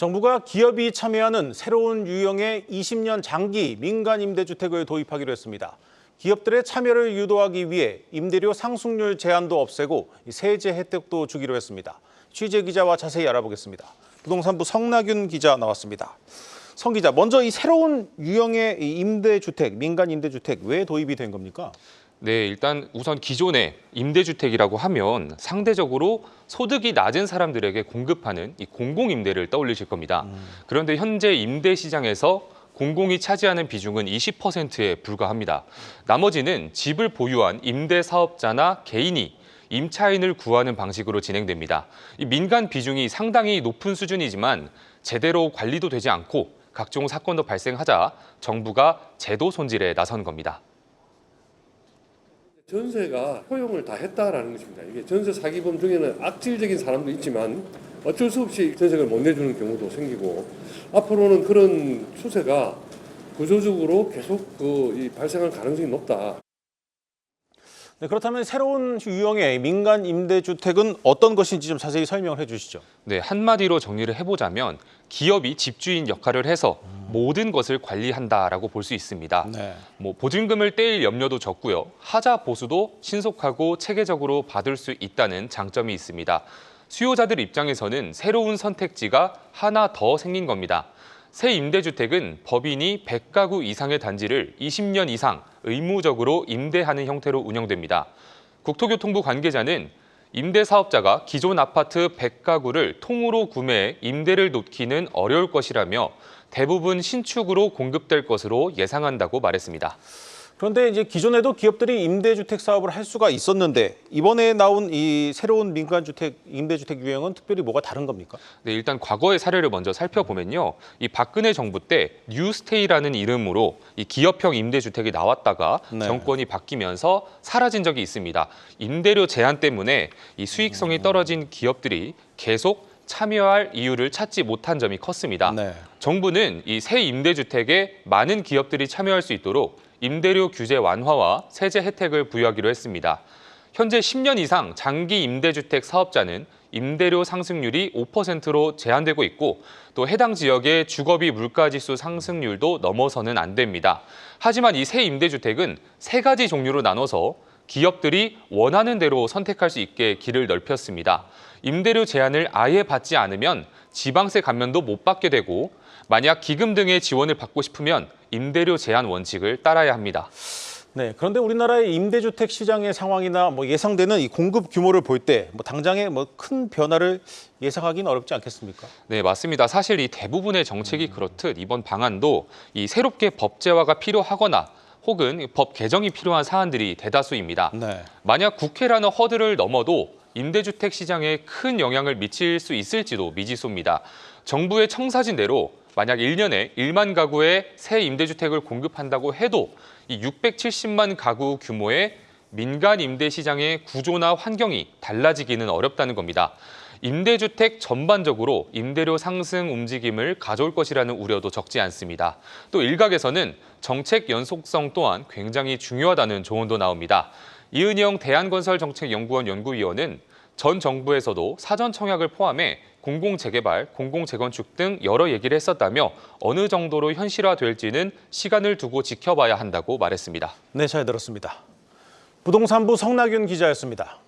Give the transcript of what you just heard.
정부가 기업이 참여하는 새로운 유형의 20년 장기 민간 임대주택을 도입하기로 했습니다. 기업들의 참여를 유도하기 위해 임대료 상승률 제한도 없애고 세제 혜택도 주기로 했습니다. 취재 기자와 자세히 알아보겠습니다. 부동산부 성나균 기자 나왔습니다. 성 기자, 먼저 이 새로운 유형의 이 임대주택, 민간 임대주택 왜 도입이 된 겁니까? 네, 일단 우선 기존의 임대주택이라고 하면 상대적으로 소득이 낮은 사람들에게 공급하는 이 공공임대를 떠올리실 겁니다. 그런데 현재 임대 시장에서 공공이 차지하는 비중은 20%에 불과합니다. 나머지는 집을 보유한 임대 사업자나 개인이 임차인을 구하는 방식으로 진행됩니다. 이 민간 비중이 상당히 높은 수준이지만 제대로 관리도 되지 않고 각종 사건도 발생하자 정부가 제도 손질에 나선 겁니다. 전세가 효용을 다 했다라는 것입니다. 이게 전세 사기범 중에는 악질적인 사람도 있지만 어쩔 수 없이 전세를 못 내주는 경우도 생기고 앞으로는 그런 추세가 구조적으로 계속 그이 발생할 가능성이 높다. 네, 그렇다면 새로운 유형의 민간 임대주택은 어떤 것인지 좀 자세히 설명을 해주시죠. 네, 한마디로 정리를 해보자면 기업이 집주인 역할을 해서 모든 것을 관리한다라고 볼 수 있습니다. 네. 뭐 보증금을 떼일 염려도 적고요. 하자 보수도 신속하고 체계적으로 받을 수 있다는 장점이 있습니다. 수요자들 입장에서는 새로운 선택지가 하나 더 생긴 겁니다. 새 임대주택은 법인이 100가구 이상의 단지를 20년 이상 의무적으로 임대하는 형태로 운영됩니다. 국토교통부 관계자는 임대 사업자가 기존 아파트 100가구를 통으로 구매해 임대를 놓기는 어려울 것이라며 대부분 신축으로 공급될 것으로 예상한다고 말했습니다. 그런데 이제 기존에도 기업들이 임대주택 사업을 할 수가 있었는데 이번에 나온 이 새로운 민간주택 임대주택 유형은 특별히 뭐가 다른 겁니까? 네, 일단 과거의 사례를 먼저 살펴보면요. 이 박근혜 정부 때 뉴스테이라는 이름으로 이 기업형 임대주택이 나왔다가 네. 정권이 바뀌면서 사라진 적이 있습니다. 임대료 제한 때문에 이 수익성이 떨어진 기업들이 계속 참여할 이유를 찾지 못한 점이 컸습니다. 네. 정부는 이 새 임대주택에 많은 기업들이 참여할 수 있도록 임대료 규제 완화와 세제 혜택을 부여하기로 했습니다. 현재 10년 이상 장기 임대주택 사업자는 임대료 상승률이 5%로 제한되고 있고 또 해당 지역의 주거비 물가지수 상승률도 넘어서는 안 됩니다. 하지만 이 새 임대주택은 세 가지 종류로 나눠서 기업들이 원하는 대로 선택할 수 있게 길을 넓혔습니다. 임대료 제한을 아예 받지 않으면 지방세 감면도 못 받게 되고 만약 기금 등의 지원을 받고 싶으면 임대료 제한 원칙을 따라야 합니다. 네. 그런데 우리나라의 임대주택 시장의 상황이나 뭐 예상되는 이 공급 규모를 볼 때 뭐 당장에 뭐큰 변화를 예상하기는 어렵지 않겠습니까? 네, 맞습니다. 사실 이 대부분의 정책이 그렇듯 이번 방안도 이 새롭게 법제화가 필요하거나 혹은 법 개정이 필요한 사안들이 대다수입니다. 네. 만약 국회라는 허들을 넘어도 임대주택 시장에 큰 영향을 미칠 수 있을지도 미지수입니다. 정부의 청사진대로 만약 1년에 1만 가구의 새 임대주택을 공급한다고 해도 이 670만 가구 규모의 민간 임대 시장의 구조나 환경이 달라지기는 어렵다는 겁니다. 임대주택 전반적으로 임대료 상승 움직임을 가져올 것이라는 우려도 적지 않습니다. 또 일각에서는 정책 연속성 또한 굉장히 중요하다는 조언도 나옵니다. 이은영 대한건설정책연구원 연구위원은 전 정부에서도 사전 청약을 포함해 공공재개발, 공공재건축 등 여러 얘기를 했었다며 어느 정도로 현실화될지는 시간을 두고 지켜봐야 한다고 말했습니다. 네, 잘 들었습니다. 부동산부 성나균 기자였습니다.